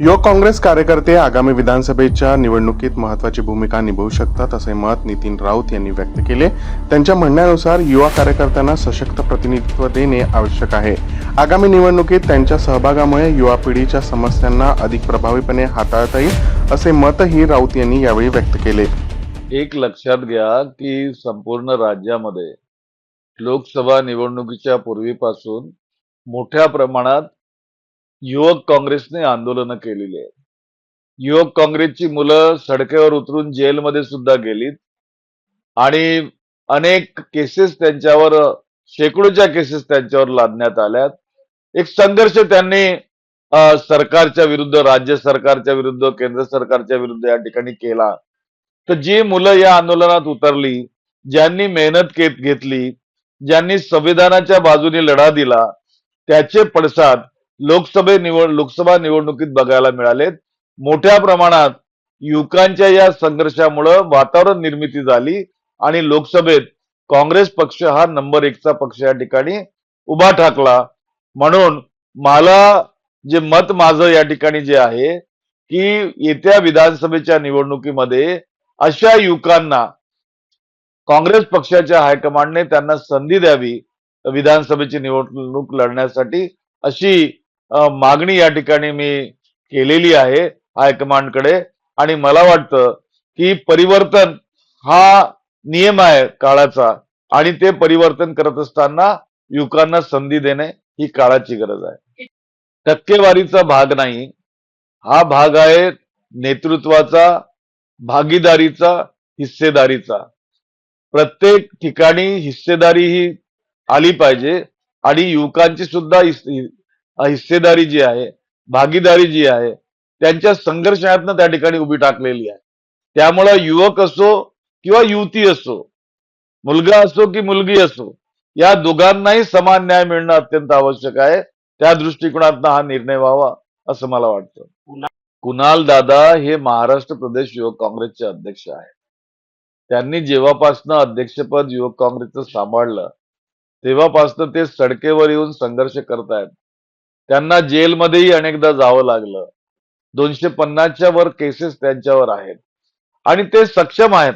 युवक काँग्रेस कार्यकर्ते आगामी विधानसभेच्या निवडणुकीत महत्वाची भूमिका निभावू शकतात असे मत नितीन राऊत यांनी व्यक्त केले. त्यांच्या म्हणण्यानुसार युवा कार्यकर्त्यांना सशक्त प्रतिनिधित्व देणे आवश्यक आहे. आगामी निवडणुकीत त्यांच्या सहभागामुळे युवा पिढीच्या समस्यांना अधिक प्रभावीपणे हाताळता येईल असे मतही राऊत यांनी यावेळी व्यक्त केले. एक लक्षात घ्या की संपूर्ण राज्यामध्ये लोकसभा निवडणुकीच्या पूर्वीपासून मोठ्या प्रमाणात युवक काँग्रेसने आंदोलनं केलेली आहेत. युवक काँग्रेसची मुलं सडकेवर उतरून जेलमध्ये सुद्धा गेलीत. आणि अनेक केसेस त्यांच्यावर शेकडोच्या केसेस त्यांच्यावर लादण्यात आल्यात. एक संघर्ष त्यांनी सरकारच्या विरुद्ध राज्य सरकारच्या विरुद्ध केंद्र सरकारच्या विरुद्ध या ठिकाणी केला. तर जी मुलं या आंदोलनात उतरली ज्यांनी मेहनत घेतली ज्यांनी संविधानाच्या बाजूने लढा दिला त्याचे पडसाद लोकसभे निवड लोकसभा निवडणुकीत बघायला मिळालेत. मोठ्या प्रमाणात युवकांच्या या संघर्षामुळं वातावरण निर्मिती झाली आणि लोकसभेत काँग्रेस पक्ष हा नंबर एकचा पक्ष या ठिकाणी उभा ठाकला. म्हणून मला जे मत माझं या ठिकाणी जे आहे की येत्या विधानसभेच्या निवडणुकीमध्ये अशा युवकांना काँग्रेस पक्षाच्या हायकमांडने त्यांना संधी द्यावी विधानसभेची निवडणूक लढण्यासाठी अशी मागणी या ठिकाणी मी केलेली आहे हायकमांडकडे. आणि मला वाटतं की परिवर्तन हा नियम आहे काळाचा. आणि ते परिवर्तन करत असताना युवकांना संधी देणे ही काळाची गरज आहे. टक्केवारीचा भाग नाही. हा भाग आहे नेतृत्वाचा भागीदारीचा हिस्सेदारीचा. प्रत्येक ठिकाणी हिस्सेदारी ही आली पाहिजे. आणि युवकांची सुद्धा हिस्सेदारी जी आहे भागीदारी जी आहे त्यांच्या संघर्षातनं त्या ठिकाणी उभी टाकलेली आहे. त्यामुळं युवक असो किंवा युवती असो मुलगा असो की मुलगी असो या दोघांनाही समान न्याय मिळणं अत्यंत आवश्यक आहे. त्या दृष्टिकोनातनं हा निर्णय व्हावा असं मला वाटतं. कुणाल दादा हे महाराष्ट्र प्रदेश युवक काँग्रेसचे अध्यक्ष आहेत. त्यांनी जेव्हापासनं अध्यक्षपद युवक काँग्रेसचं सांभाळलं तेव्हापासनं ते सडकेवर येऊन संघर्ष करतायत. त्यांना जेलमध्येही अनेकदा जावं लागलं. दोनशे पन्नासच्या वर केसेस त्यांच्यावर आहेत. आणि ते सक्षम आहेत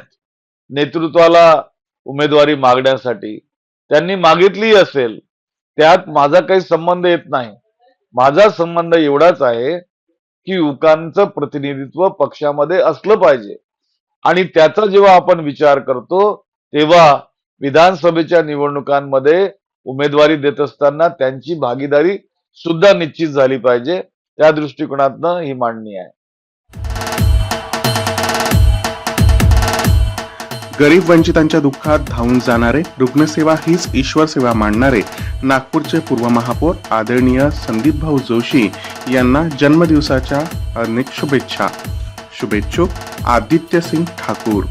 नेतृत्वाला उमेदवारी मागण्यासाठी. त्यांनी मागितली असेल त्यात माझा काही संबंध येत नाही. माझा संबंध एवढाच आहे की युवकांचं प्रतिनिधित्व पक्षामध्ये असलं पाहिजे. आणि त्याचा जेव्हा आपण विचार करतो तेव्हा विधानसभेच्या निवडणुकांमध्ये उमेदवारी देत असताना त्यांची भागीदारी सुद्धा निश्चित झाली पाहिजे. त्या दृष्टिकोनातनं ही मांडणी आहे. गरीब वंचितांच्या दुःखात धावून जाणारे रुग्णसेवा हीच ईश्वर सेवा मांडणारे नागपूरचे पूर्व महापौर आदरणीय संदीप भाऊ जोशी यांना जन्मदिवसाच्या अनेक शुभेच्छा. शुभेच्छुक आदित्य सिंग ठाकूर.